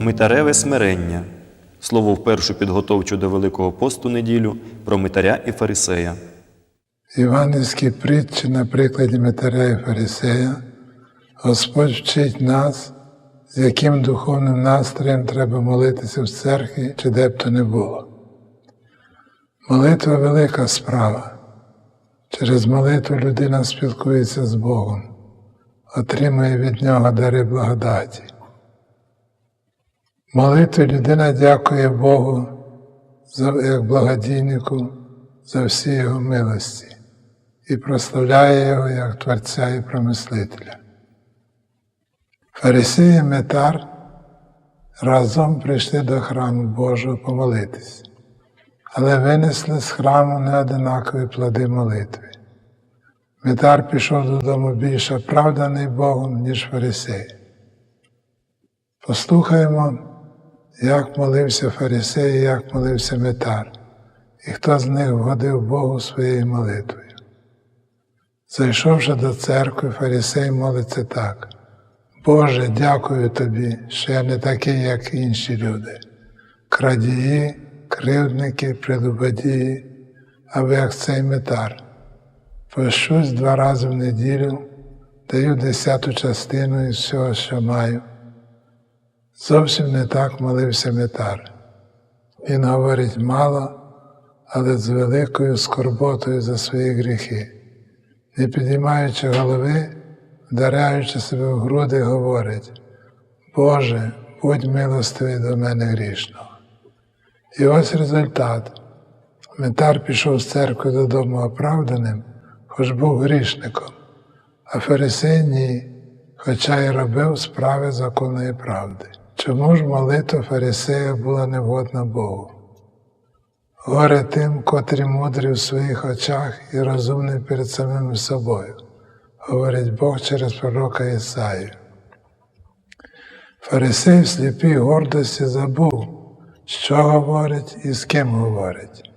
Митареве смирення. Слово в першу підготовчу до Великого посту неділю про митаря і фарисея. В Іванівській притчі на прикладі Митаря і Фарисея Господь вчить нас, з яким духовним настроєм треба молитися в церкві чи де б то не було. Молитва велика справа. Через молитву людина спілкується з Богом, отримує від Нього дари благодаті. Молитві людина дякує Богу як благодійнику за всі його милості і прославляє його як Творця і промислителя. Фарисеї і Метар разом прийшли до храму Божого помолитись, але винесли з храму неодинакові плоди молитви. Метар пішов додому більш оправданий Богом, ніж фарисей. Послухаємо, як молився фарисей як молився Метар, і хто з них вгодив Богу своєю молитвою. Зайшовши до церкви, фарисей молиться так. Боже, дякую тобі, що я не такий, як інші люди, крадії, кривдники, прелюбодії, або як цей метар. Пощусь два рази в неділю, даю десяту частину із всього, що маю. Зовсім не так молився метар. Він говорить мало, але з великою скорботою за свої гріхи. Не підіймаючи голови, вдаряючи себе в груди, говорить, Боже, будь милостивий до мене грішного. І ось результат. Метар пішов з церкви додому оправданим, хоч був грішником, а фарисей ні, хоча й робив справи законної правди. Чому ж молитва фарисея була невгодна Богу? Горе тим, котрі мудрі в своїх очах і розумні перед самим собою, говорить Бог через пророка Ісаю. Фарисей в сліпій гордості забув, що говорить і з ким говорить.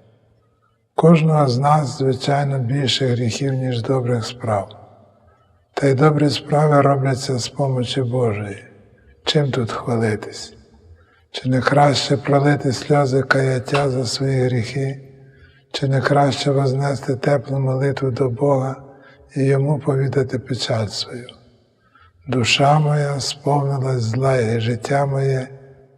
Кожного з нас, звичайно, більше гріхів, ніж добрих справ. Та й добрі справи робляться з помочі Божої. Чим тут хвалитись? Чи не краще пролити сльози каяття за свої гріхи, чи не краще вознести теплу молитву до Бога і йому повідати печаль свою? Душа моя сповнилась зла, і життя моє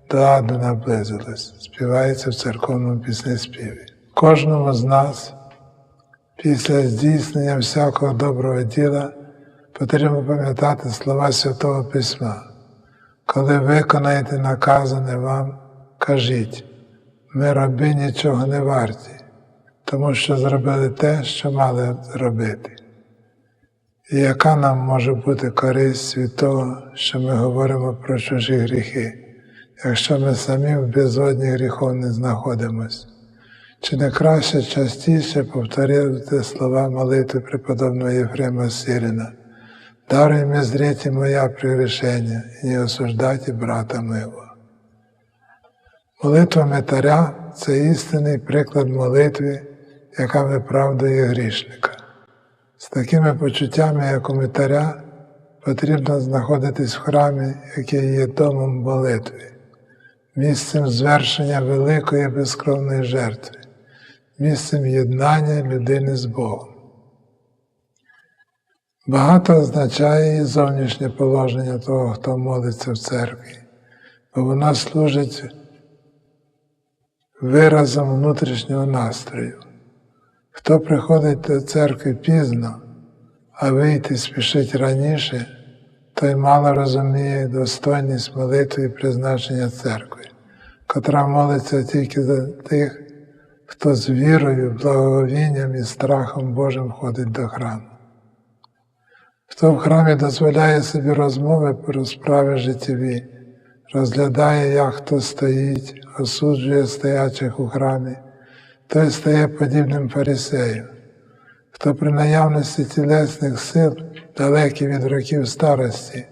до аду наблизилось, співається в церковному піснеспіві. Кожному з нас після здійснення всякого доброго діла потрібно пам'ятати слова Святого Письма. Коли виконаєте наказане вам, кажіть, ми раби нічого не варті, тому що зробили те, що мали зробити. І яка нам може бути користь від того, що ми говоримо про чужі гріхи, якщо ми самі в безодні гріхов не знаходимось? Чи не краще частіше повторювати слова молитви преподобного Єфрема Сирина? Даруй мне зрите моя прегрешення і не осуждайте брата моего. Молитва Метаря це істинний приклад молитви, яка виправдує грішника. З такими почуттями, як у Метаря, потрібно знаходитись в храмі, який є домом молитви, місцем звершення великої безкровної жертви, місцем єднання людини з Богом. Багато означає і зовнішнє положення того, хто молиться в церкві, бо воно служить виразом внутрішнього настрою. Хто приходить до церкви пізно, а вийти спішить раніше, той мало розуміє достойність молитви і призначення церкви, котра молиться тільки за тих, хто з вірою, благовінням і страхом Божим ходить до храму. Хто в храмі дозволяє собі розмови про справи життєві, розглядає, як хто стоїть, осуджує стоячих у храмі, той стає подібним фарисею. Хто при наявності тілесних сил, далекий від років старості,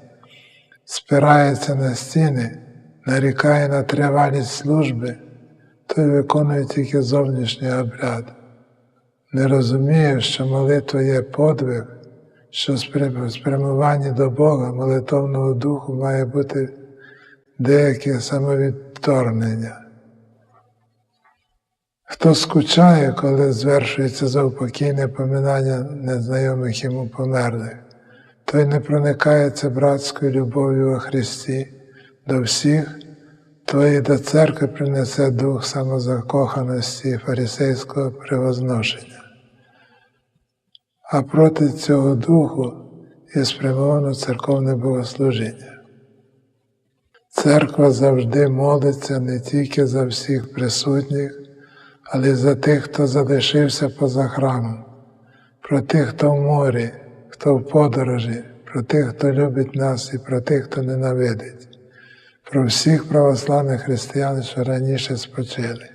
спирається на стіни, нарікає на тривалість служби, той виконує тільки зовнішній обряд. Не розуміє, що молитва є подвиг що спрямування до Бога, молитовного духу має бути деякі самовідторгнення. Хто скучає, коли звершується заупокійне поминання незнайомих йому померлих, той не проникається братською любов'ю у Христі до всіх, той і до церкви принесе дух самозакоханості і фарисейського превозношення. А проти цього духу є спрямовано церковне богослужіння. Церква завжди молиться не тільки за всіх присутніх, але й за тих, хто залишився поза храмом, про тих, хто в морі, хто в подорожі, про тих, хто любить нас, і про тих, хто ненавидить, про всіх православних християн, що раніше спочили.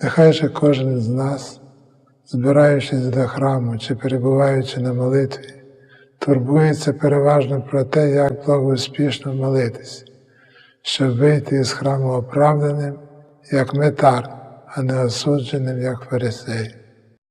Нехай же кожен з нас, збираючись до храму чи перебуваючи на молитві, турбується переважно про те, як благоуспішно молитись, щоб вийти із храму оправданим, як метар, а не осудженим, як фарисей.